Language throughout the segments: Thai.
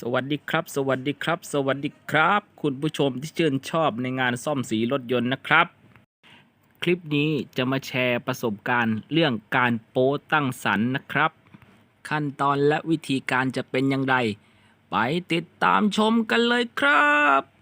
สวัสดีครับ สวัสดีครับ สวัสดีครับ คุณผู้ชมที่ชื่นชอบในงานซ่อมสีรถยนต์นะครับ คลิปนี้จะมาแชร์ประสบการณ์เรื่องการโป้ตั้งสันนะครับ ขั้นตอนและวิธีการจะเป็นอย่างไร ไปติดตามชมกันเลยครับ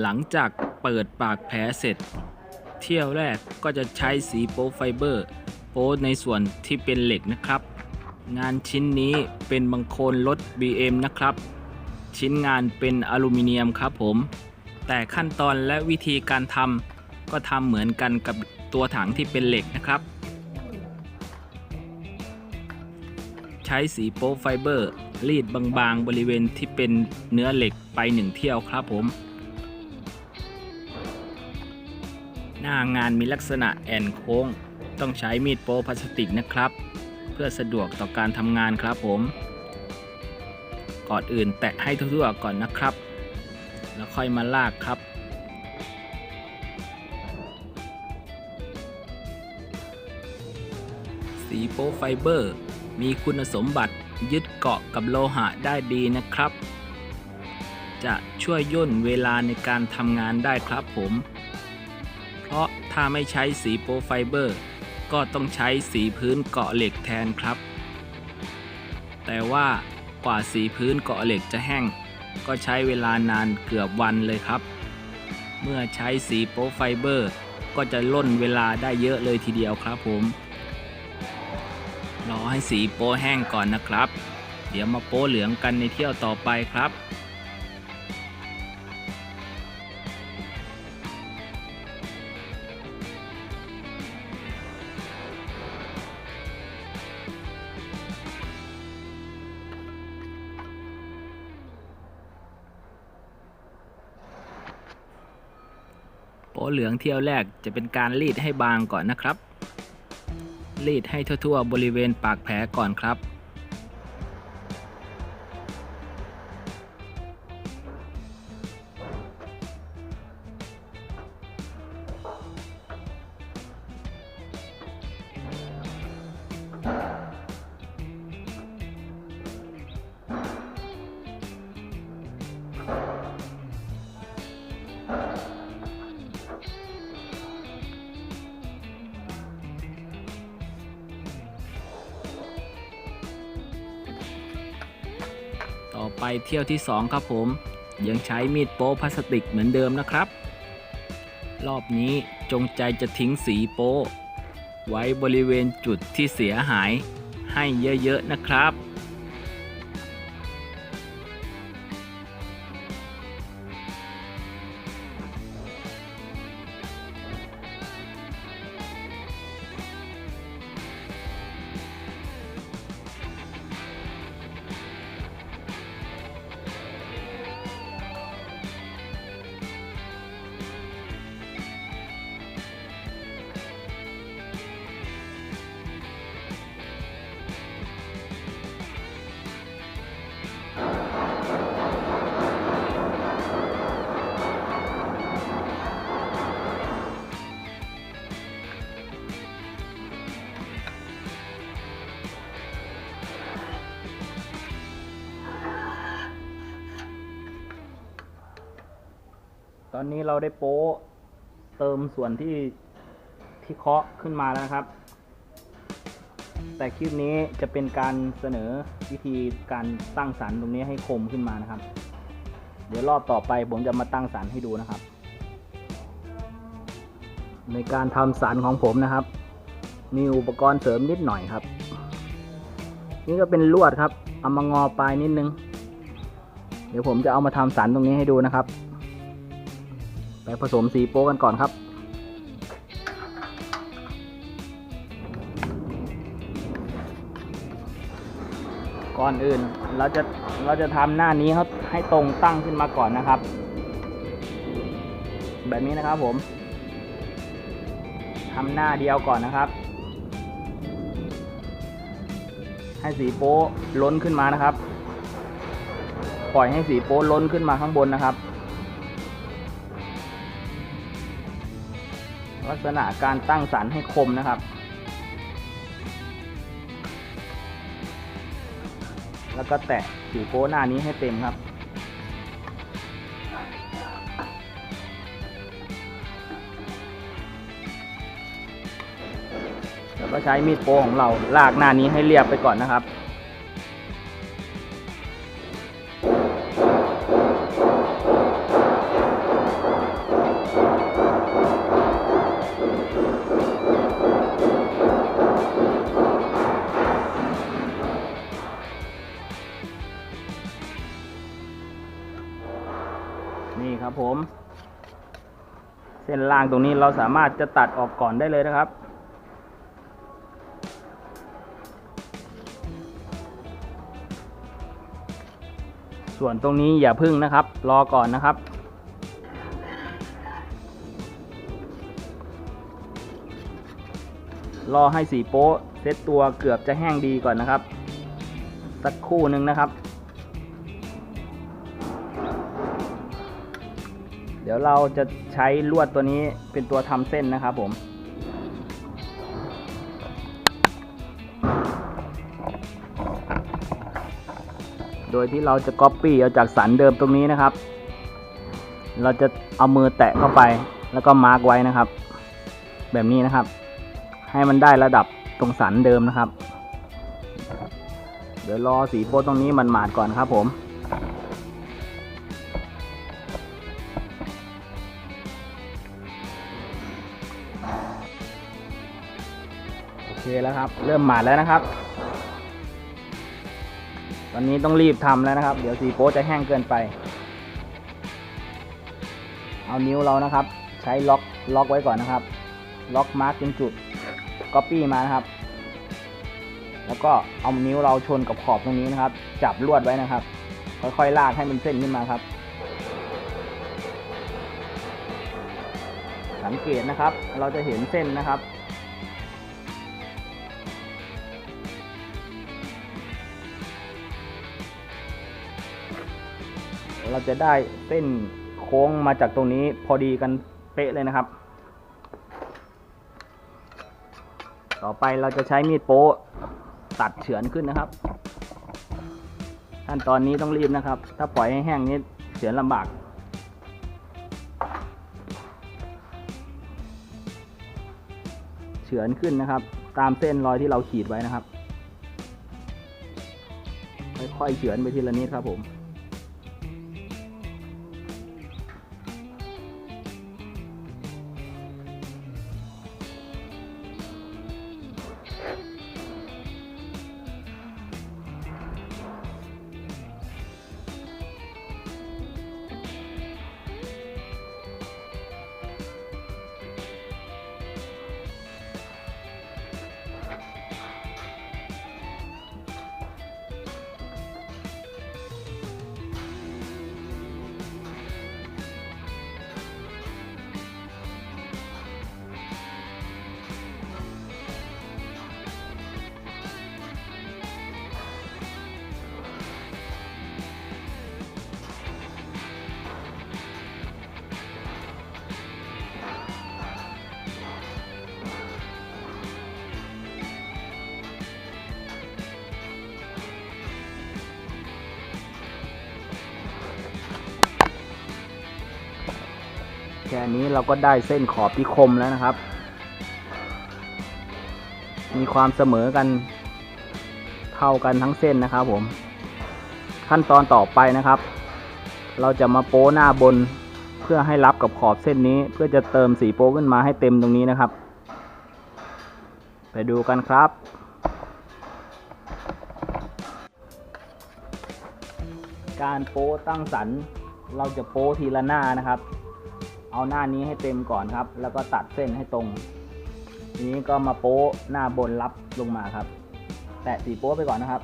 หลังจากเปิดปากแผลเสร็จ เที่ยวแรกก็จะใช้สีโป๊ไฟเบอร์ โป๊ในส่วนที่เป็นเหล็กนะครับ งานชิ้นนี้เป็นบังโคลนรถ BM นะครับ ชิ้นงานเป็นอลูมิเนียมครับผม แต่ขั้นตอนและวิธีการทำก็ทำเหมือนกันกับตัวถังที่เป็นเหล็กนะครับ ใช้สีโป๊ไฟเบอร์รีดบางๆ บริเวณที่เป็นเนื้อเหล็กไปหนึ่งเที่ยวครับผม หน้างานมีลักษณะแอนโค้ง ต้องใช้มีดโป๊พลาสติกนะครับ เพื่อสะดวกต่อการทำงานครับผม ก่อนอื่นแตะให้ทั่วๆก่อนนะครับ แล้วค่อยมาลากครับสีโป๊ไฟเบอร์ มีคุณสมบัติยึดเกาะกับโลหะได้ดีนะครับ จะช่วยย่นเวลาในการทำงานได้ครับผม ถ้าไม่ใช้สีโปรไฟเบอร์ ก็ต้องใช้สีพื้นเกาะเหล็กแทนครับ แต่ว่ากว่าสีพื้นเกาะเหล็กจะแห้ง ก็ใช้เวลานานเกือบวันเลยครับ เมื่อใช้สีโปรไฟเบอร์ ก็จะล่นเวลาได้เยอะเลยทีเดียวครับผม รอให้สีโปแห้งก่อนนะครับ เดี๋ยวมาโปเหลืองกันในเที่ยวต่อไปครับ เที่ยวแรกจะเป็นการรีดให้บางก่อนนะครับ รีดให้ทั่วๆ บริเวณปากแผลก่อนครับ ไปเที่ยวที่ 2 ครับผม ยังใช้มีดโป๊พลาสติกเหมือนเดิมนะครับ รอบนี้จงใจจะทิ้งสีโป๊ไว้บริเวณจุดที่เสียหายให้เยอะๆนะครับ ตอนนี้เราได้โป๊เติมส่วนที่ที่เคาะขึ้นมาแล้วนะครับ แต่คลิปนี้จะเป็นการเสนอวิธีการตั้งสันตรงนี้ให้คมขึ้นมานะครับ เดี๋ยวรอบต่อไปผมจะมาตั้งสันให้ดูนะครับ ในการทำสันของผมนะครับ มีอุปกรณ์เสริมนิดหน่อยครับ นี่ก็เป็นลวดครับเอามางอปลายนิดนึง เดี๋ยวผมจะเอามาทำสันตรงนี้ให้ดูนะครับ ไปผสมสีโป๊กันก่อนครับ ก่อนอื่นเราจะเราจะทำหน้านี้เขาให้ตรงตั้งขึ้นมาก่อนนะครับ แบบนี้นะครับผมทำหน้าเดียวก่อนนะครับ ให้สีโป๊ล้นขึ้นมานะครับ ปล่อยให้สีโป๊ล้นขึ้นมาข้างบนนะครับ ลักษณะการตั้งสันให้คมนะครับ แล้วก็แตะสีโป้หน้านี้ให้เต็มครับ แล้วก็ใช้มีดโป้ของเราลากหน้านี้ให้เรียบไปก่อนนะครับางตรงนี้เราสามารถจะตัดออกก่อนได้เลยนะครับ ส่วนตรงนี้อย่าพึ่งนะครับ รอก่อนนะครับรอให้สีโป๊เซตตัวเกือบจะแห้งดีก่อนนะครับ สักคู่หนึ่งนะครับ เดี๋ยวเราจะใช้ลวดตัวนี้เป็นตัวทำเส้นนะครับผมโดยที่เราจะก๊อปปี้เอาจากสันเดิมตรงนี้นะครับ เราจะเอามือแตะเข้าไป แล้วก็มาร์กไว้นะครับ แบบนี้นะครับ ให้มันได้ระดับตรงสันเดิมนะครับ เดี๋ยวรอสีโป๊ตรงนี้มันหมาดก่อนครับผม เคแล้วครับ เริ่มหมาดแล้วนะครับ ตอนนี้ต้องรีบทำแล้วนะครับ เดี๋ยวสีโป๊จะแห้งเกินไป เอานิ้วเรานะครับ ใช้ล็อกล็อกไว้ก่อนนะครับ ล็อกมาร์กเป็นจุดก๊อปปี้มานะครับ แล้วก็เอานิ้วเราชนกับขอบตรงนี้นะครับ จับลวดไว้นะครับ ค่อยๆลากให้มันเส้นขึ้นมาครับ สังเกตนะครับ เราจะเห็นเส้นนะครับ เราจะได้เส้นโค้งมาจากตรงนี้พอดีกันเป๊ะเลยนะครับ ต่อไปเราจะใช้มีดโป๊ะตัดเฉือนขึ้นนะครับ ขั้นตอนนี้ต้องรีบนะครับ ถ้าปล่อยให้แห้งนี้เฉือนลำบากเฉือนขึ้นนะครับ ตามเส้นรอยที่เราขีดไว้นะครับ ค่อยๆเฉือนไปทีละนิดครับผม แค่นี้เราก็ได้เส้นขอบที่คมแล้วนะครับ มีความเสมอกันเท่ากันทั้งเส้นนะครับผม ขั้นตอนต่อไปนะครับ เราจะมาโป้หน้าบนเพื่อให้รับกับขอบเส้นนี้ เพื่อจะเติมสีโป้ขึ้นมาให้เต็มตรงนี้นะครับ ไปดูกันครับการโป้ตั้งสันเราจะโป้ทีละหน้านะครับ เอาหน้านี้ให้เต็มก่อนครับ แล้วก็ตัดเส้นให้ตรง ทีนี้ก็มาโป๊ะหน้าบนรับลงมาครับ แตะสีโป๊ะไปก่อนนะครับ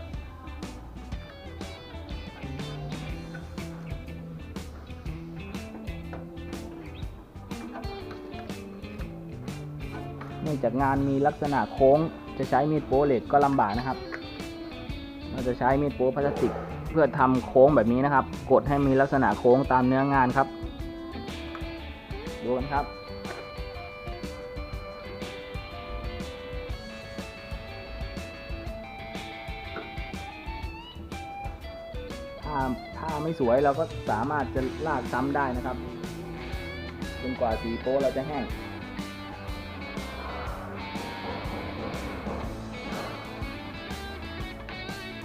เนื่องจากงานมีลักษณะโค้งจะใช้มีดโป๊เหล็กก็ลำบากนะครับ เราจะใช้มีดโป๊พลาสติกเพื่อทำโค้งแบบนี้นะครับ กดให้มีลักษณะโค้งตามเนื้องานครับ ดูกันครับ ถ้าถ้าไม่สวยเราก็สามารถจะลากซ้ำได้นะครับจนกว่าสีโป๊เราจะแห้ง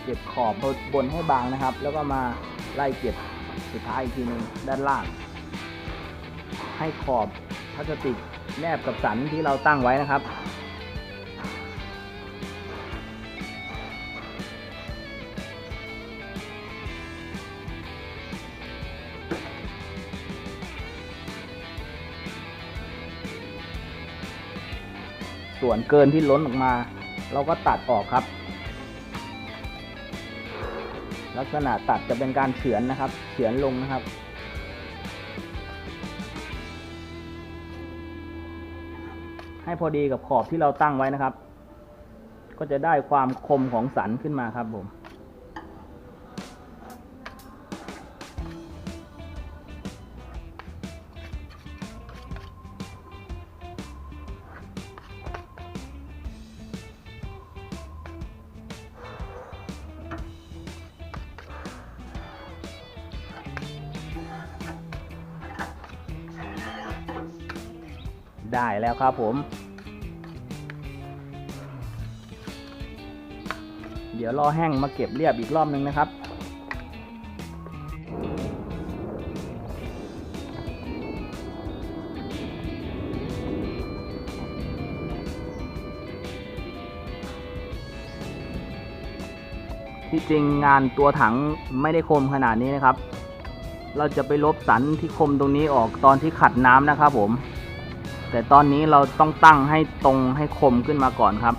เก็บขอบบนให้บางนะครับ แล้วก็มาไล่เก็บสุดท้ายอีกทีนึงด้านล่าง ให้ขอบพลาสติกแนบกับสันที่เราตั้งไว้นะครับ ส่วนเกินที่ล้นออกมา เราก็ตัดออกครับ ลักษณะตัดจะเป็นการเฉือนนะครับ เฉือนลงนะครับ ให้พอดีกับขอบที่เราตั้งไว้นะครับ ก็จะได้ความคมของสันขึ้นมาครับผม ครับผม เดี๋ยวรอแห้งมาเก็บเรียบอีกรอบนึงนะครับที่จริงงานตัวถังไม่ได้คมขนาดนี้นะครับ เราจะไปลบสันที่คมตรงนี้ออกตอนที่ขัดน้ำนะครับผม แต่ตอนนี้เราต้องตั้งให้ตรงให้คมขึ้นมาก่อนครับ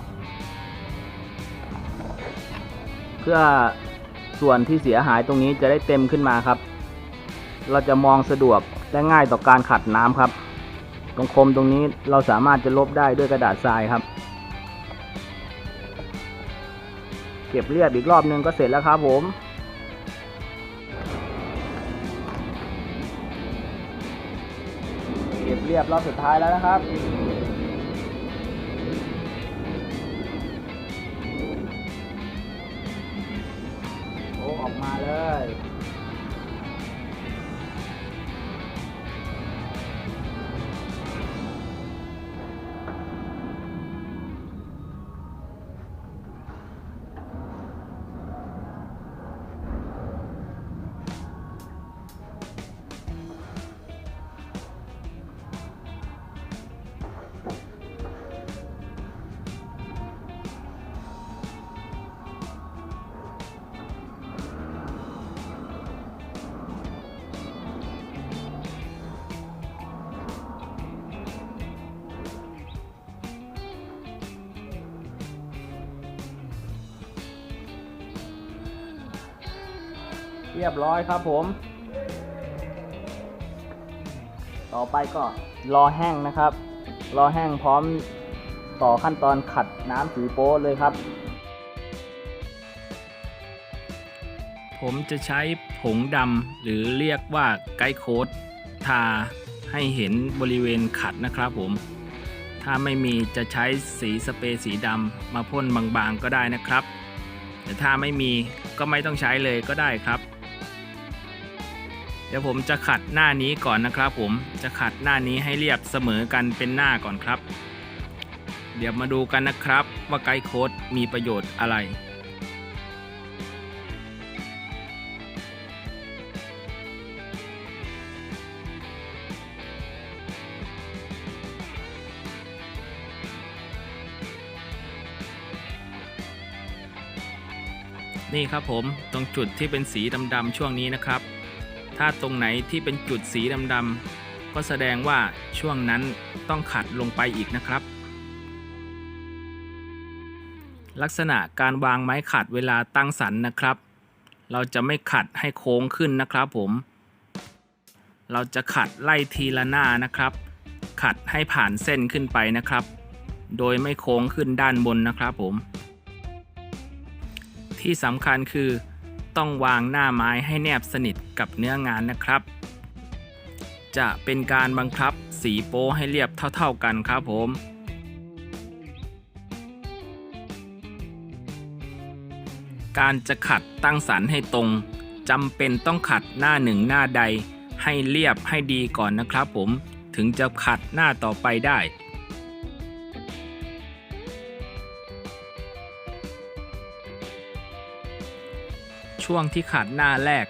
เพื่อส่วนที่เสียหายตรงนี้จะได้เต็มขึ้นมาครับ เราจะมองสะดวกและง่ายต่อการขัดน้ำครับ ตรงคมตรงนี้เราสามารถจะลบได้ด้วยกระดาษทรายครับ เก็บเรียบอีกรอบนึงก็เสร็จแล้วครับผม ยบรอบสุดท้ายแล้วนะครับ เรียบร้อยครับผม ต่อไปก็รอแห้งนะครับ รอแห้งพร้อมต่อขั้นตอนขัดน้ำสีโป๊เลยครับ ผมจะใช้ผงดำหรือเรียกว่าไกด์โค้ดทาให้เห็นบริเวณขัดนะครับผม ถ้าไม่มีจะใช้สีสเปรย์สีดำมาพ่นบางๆก็ได้นะครับ แต่ถ้าไม่มีก็ไม่ต้องใช้เลยก็ได้ครับ เดี๋ยวผมจะขัดหน้านี้ก่อนนะครับ ผมจะขัดหน้านี้ให้เรียบเสมอกันเป็นหน้าก่อนครับ เดี๋ยวมาดูกันนะครับว่าไกด์โค้ดมีประโยชน์อะไรนี่ครับผมตรงจุดที่เป็นสีดำๆช่วงนี้นะครับ ถ้าตรงไหนที่เป็นจุดสีดำๆก็แสดงว่าช่วงนั้นต้องขัดลงไปอีกนะครับ ลักษณะการวางไม้ขัดเวลาตั้งสันนะครับ เราจะไม่ขัดให้โค้งขึ้นนะครับผม เราจะขัดไล่ทีละหน้านะครับ ขัดให้ผ่านเส้นขึ้นไปนะครับ โดยไม่โค้งขึ้นด้านบนนะครับผม ที่สำคัญคือ ต้องวางหน้าไม้ให้แนบสนิทกับเนื้องานนะครับ จะเป็นการบังคับสีโป้ให้เรียบเท่า ๆกันครับผม การจะขัดตั้งสันให้ตรงจำเป็นต้องขัดหน้าหนึ่งหน้าใดให้เรียบให้ดีก่อนนะครับผมถึงจะขัดหน้าต่อไปได้ ช่วงที่ขัดหน้าแรก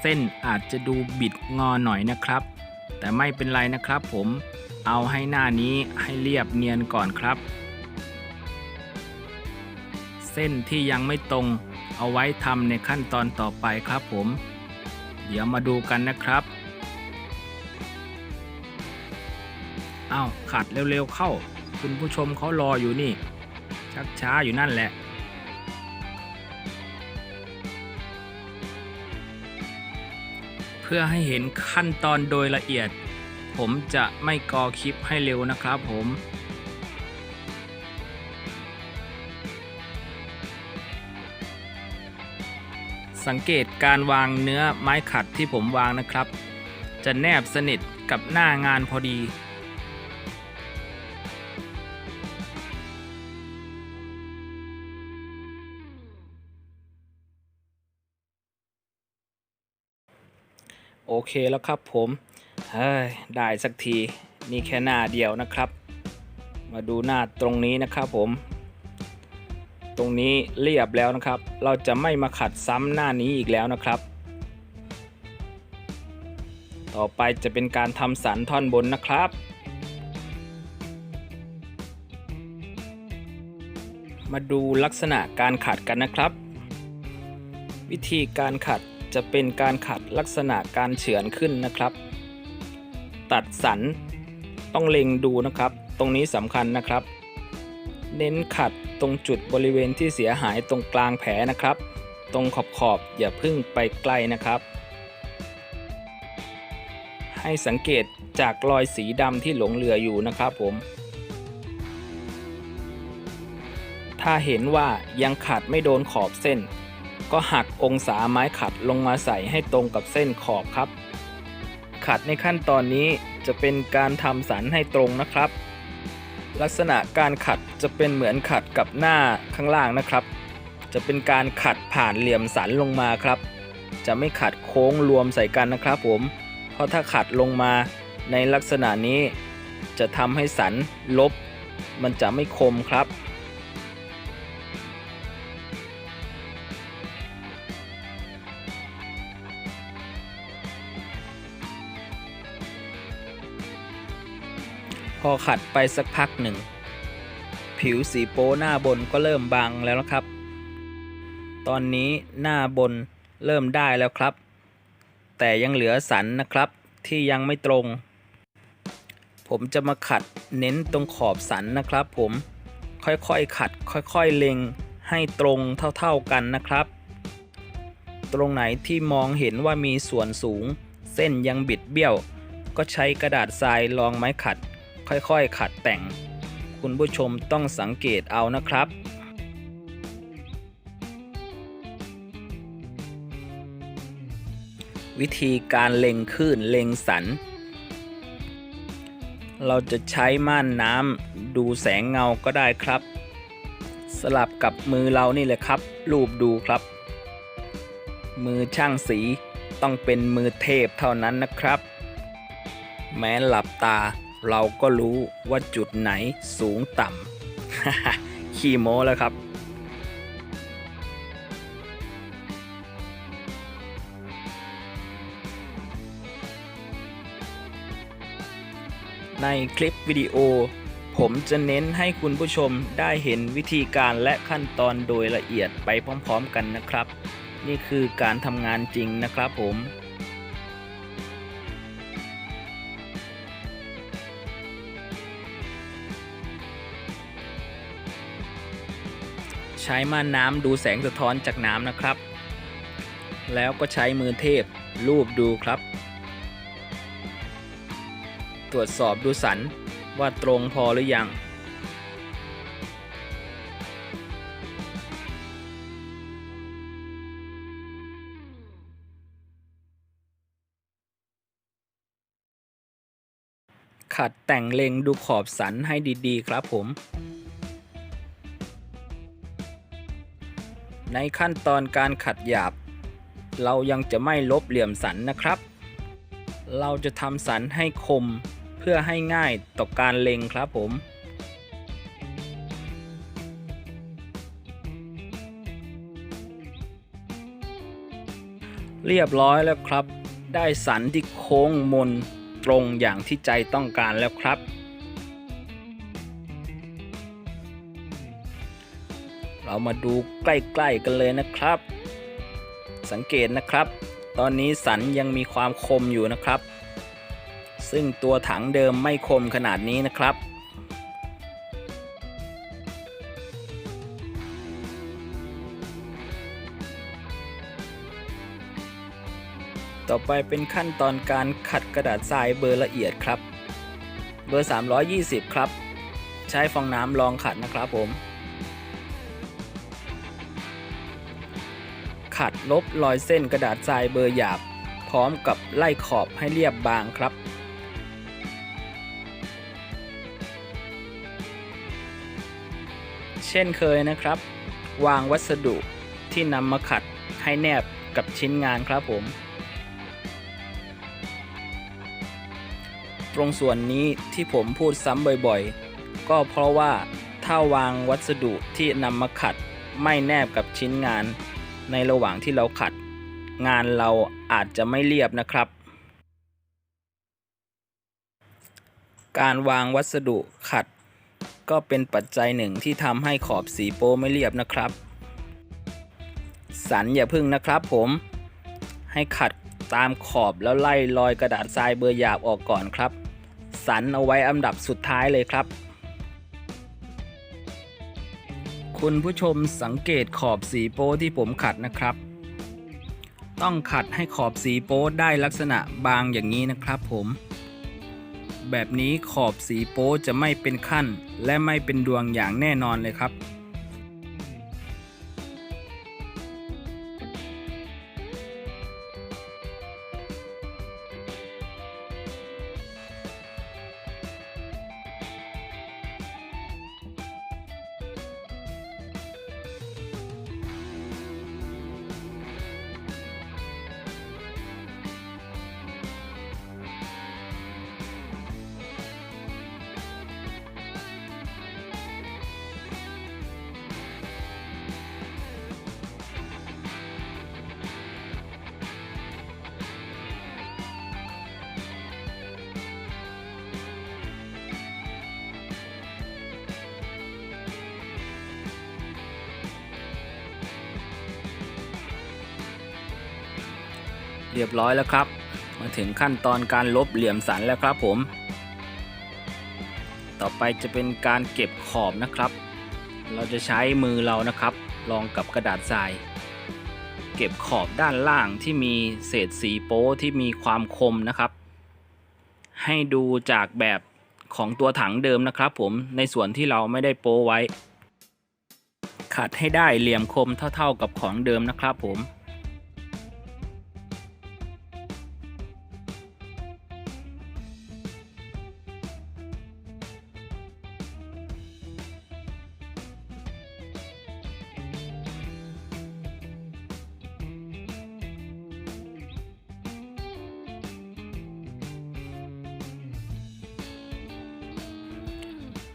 เส้นอาจจะดูบิดงอหน่อยนะครับ แต่ไม่เป็นไรนะครับผมเอาให้หน้านี้ให้เรียบเนียนก่อนครับ เส้นที่ยังไม่ตรงเอาไว้ทำในขั้นตอนต่อไปครับผม เดี๋ยวมาดูกันนะครับอ้าวขัดเร็วๆเข้า คุณผู้ชมเขารออยู่นี่ ชักช้าอยู่นั่นแหละ เพื่อให้เห็นขั้นตอนโดยละเอียด ผมจะไม่กอคลิปให้เร็วนะครับผมสังเกตการวางเนื้อไม้ขัดที่ผมวางนะครับ จะแนบสนิทกับหน้างานพอดี เคแล้วครับผมเฮ้ยได้สักทีนี่แค่หน้าเดียวนะครับ มาดูหน้าตรงนี้นะครับผม ตรงนี้เรียบแล้วนะครับ เราจะไม่มาขัดซ้ำหน้านี้อีกแล้วนะครับ ต่อไปจะเป็นการทำสันท่อนบนนะครับ มาดูลักษณะการขัดกันนะครับ วิธีการขัด จะเป็นการขัดลักษณะการเฉือนขึ้นนะครับ ตัดสันต้องเล็งดูนะครับ ตรงนี้สำคัญนะครับ เน้นขัดตรงจุดบริเวณที่เสียหายตรงกลางแผลนะครับ ตรงขอบขอบอย่าพึ่งไปใกล้นะครับ ให้สังเกตจากรอยสีดำที่หลงเหลืออยู่นะครับผม ถ้าเห็นว่ายังขัดไม่โดนขอบเส้น ก็หักองศาไม้ขัดลงมาใส่ให้ตรงกับเส้นขอบครับ ขัดในขั้นตอนนี้จะเป็นการทำสันให้ตรงนะครับ ลักษณะการขัดจะเป็นเหมือนขัดกับหน้าข้างล่างนะครับ จะเป็นการขัดผ่านเหลี่ยมสันลงมาครับ จะไม่ขัดโค้งรวมใส่กันนะครับผม เพราะถ้าขัดลงมาในลักษณะนี้ จะทำให้สันลบ มันจะไม่คมครับ พอขัดไปสักพักหนึ่ง ผิวสีโป้หน้าบนก็เริ่มบางแล้วนะครับ ตอนนี้หน้าบนเริ่มได้แล้วครับ แต่ยังเหลือสันนะครับที่ยังไม่ตรง ผมจะมาขัดเน้นตรงขอบสันนะครับผมค่อยๆขัดค่อยๆเล็งให้ตรงเท่าๆกันนะครับ ตรงไหนที่มองเห็นว่ามีส่วนสูง เส้นยังบิดเบี้ยว ก็ใช้กระดาษทรายรองไม้ขัด ค่อยๆ ขัดแต่ง คุณผู้ชมต้องสังเกตเอานะครับวิธีการเล็งคลื่นเล็งสัน เราจะใช้ม่านน้ำดูแสงเงาก็ได้ครับ สลับกับมือเรานี่เลยครับ รูปดูครับ มือช่างสีต้องเป็นมือเทพเท่านั้นนะครับ แม้หลับตา เราก็รู้ว่าจุดไหนสูงต่ำขี้โม้แล้วครับ ในคลิปวิดีโอ ผมจะเน้นให้คุณผู้ชมได้เห็นวิธีการและขั้นตอนโดยละเอียดไปพร้อมๆกันนะครับ นี่คือการทำงานจริงนะครับผม ใช้ม่านน้ำดูแสงสะท้อนจากน้ำนะครับ แล้วก็ใช้มือเทพรูปดูครับ ตรวจสอบดูสันว่าตรงพอหรือยัง ขัดแต่งเลงดูขอบสันให้ดีๆ ครับผม ในขั้นตอนการขัดหยาบ เรายังจะไม่ลบเหลี่ยมสันนะครับ เราจะทำสันให้คมเพื่อให้ง่ายต่อการเล็งครับผมเรียบร้อยแล้วครับ ได้สันที่โค้งมนตรงอย่างที่ใจต้องการแล้วครับ เรามาดูใกล้ๆกันเลยนะครับ สังเกตนะครับ ตอนนี้สันยังมีความคมอยู่นะครับ ซึ่งตัวถังเดิมไม่คมขนาดนี้นะครับต่อไปเป็นขั้นตอนการขัดกระดาษทรายเบอร์ละเอียดครับ เบอร์ 320 ครับ ใช้ฟองน้ำรองขัดนะครับผม ขัดลบรอยเส้นกระดาษทรายเบอร์หยาบ พร้อมกับไล่ขอบให้เรียบบางครับเช่นเคยนะครับ วางวัสดุที่นำมาขัดให้แนบกับชิ้นงานครับผม ตรงส่วนนี้ที่ผมพูดซ้ำบ่อยๆ ก็เพราะว่าถ้าวางวัสดุที่นำมาขัดไม่แนบกับชิ้นงาน ในระหว่างที่เราขัด งานเราอาจจะไม่เรียบนะครับ การวางวัสดุขัด ก็เป็นปัจจัยหนึ่งที่ทำให้ขอบสีโป้ไม่เรียบนะครับ สันอย่าพึ่งนะครับผม ให้ขัดตามขอบแล้วไล่รอยกระดาษทรายเบอร์หยาบออกก่อนครับ สันเอาไว้อันดับสุดท้ายเลยครับ คุณผู้ชมสังเกตขอบสีโป้ที่ผมขัดนะครับ ต้องขัดให้ขอบสีโป้ได้ลักษณะบางอย่างนี้นะครับผม แบบนี้ขอบสีโป้จะไม่เป็นขั้น และไม่เป็นดวงอย่างแน่นอนเลยครับ เรียบร้อยแล้วครับ มาถึงขั้นตอนการลบเหลี่ยมสันแล้วครับผม ต่อไปจะเป็นการเก็บขอบนะครับ เราจะใช้มือเรานะครับ รองกับกระดาษทราย เก็บขอบด้านล่างที่มีเศษสีโป๊ที่มีความคมนะครับ ให้ดูจากแบบของตัวถังเดิมนะครับ ผมในส่วนที่เราไม่ได้โป๊ไว้ขัดให้ได้เหลี่ยมคมเท่าๆกับของเดิมนะครับผม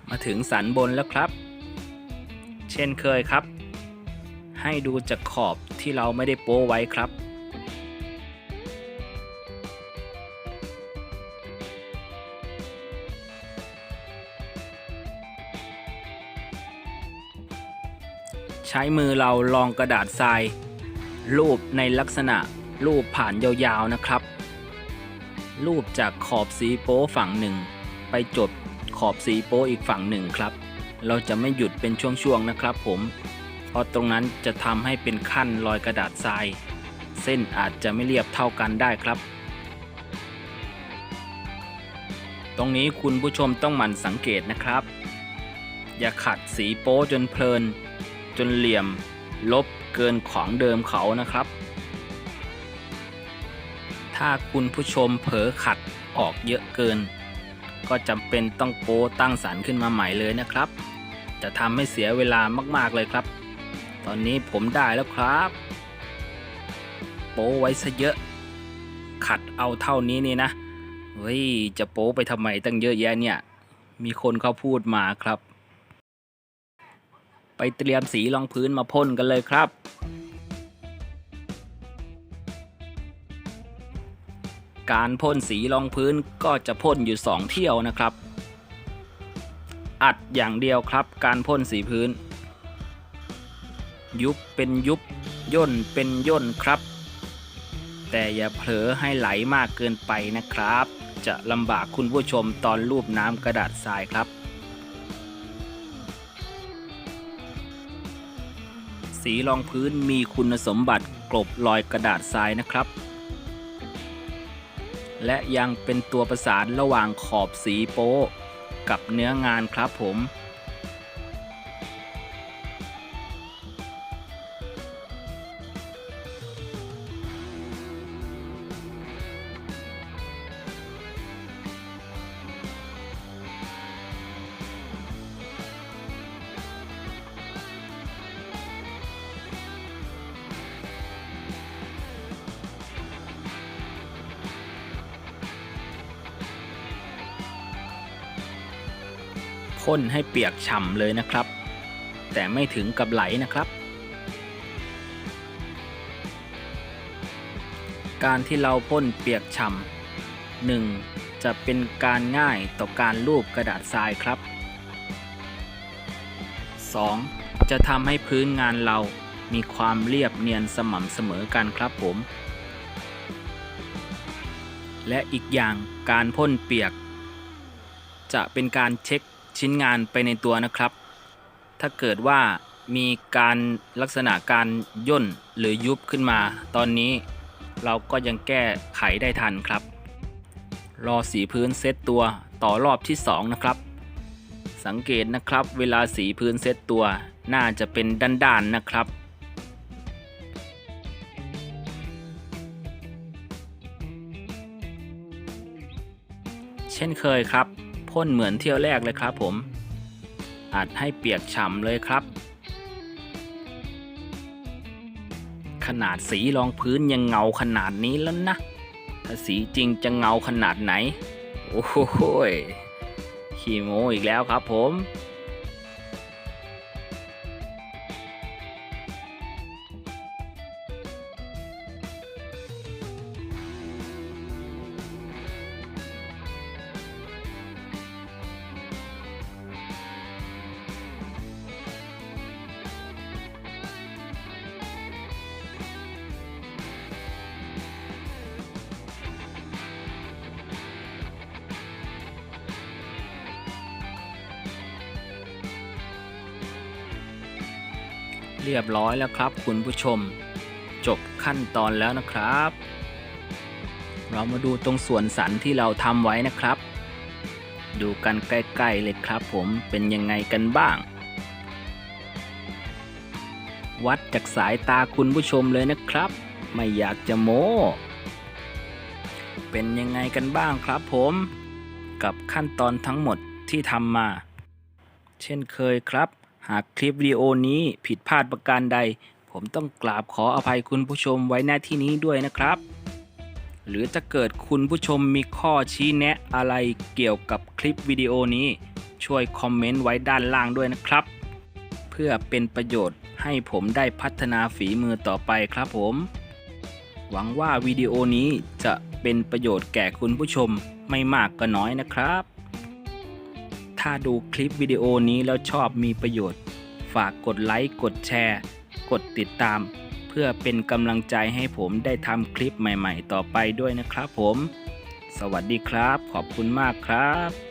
มาถึงสันบนแล้วครับ เช่นเคยครับ ให้ดูจากขอบที่เราไม่ได้โป้ไว้ครับใช้มือเราลองกระดาษทราย รูปในลักษณะรูปผ่านยาวๆนะครับ รูปจากขอบสีโป้ฝั่งหนึ่ง ไปจด ขอบสีโป้อีกฝั่งหนึ่งครับ เราจะไม่หยุดเป็นช่วงๆนะครับผมเพราะตรงนั้นจะทำให้เป็นขั้นรอยกระดาษทราย เส้นอาจจะไม่เรียบเท่ากันได้ครับ ตรงนี้คุณผู้ชมต้องหมั่นสังเกตนะครับ อย่าขัดสีโป้จนเพลิน จนเหลี่ยม ลบเกินของเดิมเขานะครับ ถ้าคุณผู้ชมเผลอขัดออกเยอะเกิน ก็จำเป็นต้องโป้ตั้งสันขึ้นมาใหม่เลยนะครับ จะทำให้เสียเวลามากๆเลยครับ ตอนนี้ผมได้แล้วครับโปป๊ไว้ซะเยอะ ขัดเอาเท่านี้นี่นะเฮ้ยจะโป๊ไปทำไมตั้งเยอะแยะเนี่ย มีคนเขาพูดมาครับ ไปเตรียมสีรองพื้นมาพ่นกันเลยครับ การพ่นสีรองพื้นก็จะพ่นอยู่สองเที่ยวนะครับ อัดอย่างเดียวครับ การพ่นสีพื้น ยุบเป็นยุบย่นเป็นย่นครับ แต่อย่าเผลอให้ไหลมากเกินไปนะครับ จะลำบากคุณผู้ชมตอนรูปน้ำกระดาษทรายครับ สีรองพื้นมีคุณสมบัติกลบรอยกระดาษทรายนะครับ และยังเป็นตัวประสานระหว่างขอบสีโป๊กับเนื้องานครับผม พ่นให้เปียกฉ่ำเลยนะครับ แต่ไม่ถึงกับไหลนะครับ การที่เราพ่นเปียกฉ่ำหนึ่งจะเป็นการง่ายต่อการลูบกระดาษทรายครับ 2. จะทำให้พื้นงานเรามีความเรียบเนียนสม่ำเสมอกันครับผม และอีกอย่างการพ่นเปียก จะเป็นการเช็ค ชิ้นงานไปในตัวนะครับ ถ้าเกิดว่ามีการลักษณะการย่นหรือยุบขึ้นมา ตอนนี้เราก็ยังแก้ไขได้ทันครับ รอสีพื้นเซตตัวต่อรอบที่ 2 นะครับ สังเกตนะครับเวลาสีพื้นเซตตัวน่าจะเป็นด้านๆนะครับเช่นเคยครับ พ่นเหมือนเที่ยวแรกเลยครับผมอัดให้เปียกฉ่ำเลยครับ ขนาดสีรองพื้นยังเงาขนาดนี้แล้วนะ ถ้าสีจริงจะเงาขนาดไหน โอ้โหยขี้โมอีกแล้วครับผม ร้อยแล้วครับคุณผู้ชม จบขั้นตอนแล้วนะครับ เรามาดูตรงส่วนสันที่เราทำไว้นะครับ ดูกันใกล้ๆเลยครับผมเป็นยังไงกันบ้าง วัดจากสายตาคุณผู้ชมเลยนะครับ ไม่อยากจะโม้ เป็นยังไงกันบ้างครับผม กับขั้นตอนทั้งหมดที่ทำมา เช่นเคยครับ หากคลิปวิดีโอนี้ผิดพลาดประการใด ผมต้องกราบขออภัยคุณผู้ชมไว้หน้าที่นี้ด้วยนะครับ หรือจะเกิดคุณผู้ชมมีข้อชี้แนะอะไรเกี่ยวกับคลิปวิดีโอนี้ ช่วยคอมเมนต์ไว้ด้านล่างด้วยนะครับ เพื่อเป็นประโยชน์ให้ผมได้พัฒนาฝีมือต่อไปครับผม หวังว่าวิดีโอนี้จะเป็นประโยชน์แก่คุณผู้ชมไม่มากก็น้อยนะครับ ถ้าดูคลิปวิดีโอนี้แล้วชอบมีประโยชน์ ฝากกดไลค์ กดแชร์ กดติดตาม เพื่อเป็นกำลังใจให้ผมได้ทำคลิปใหม่ ๆ ต่อไปด้วยนะครับผม สวัสดีครับ ขอบคุณมากครับ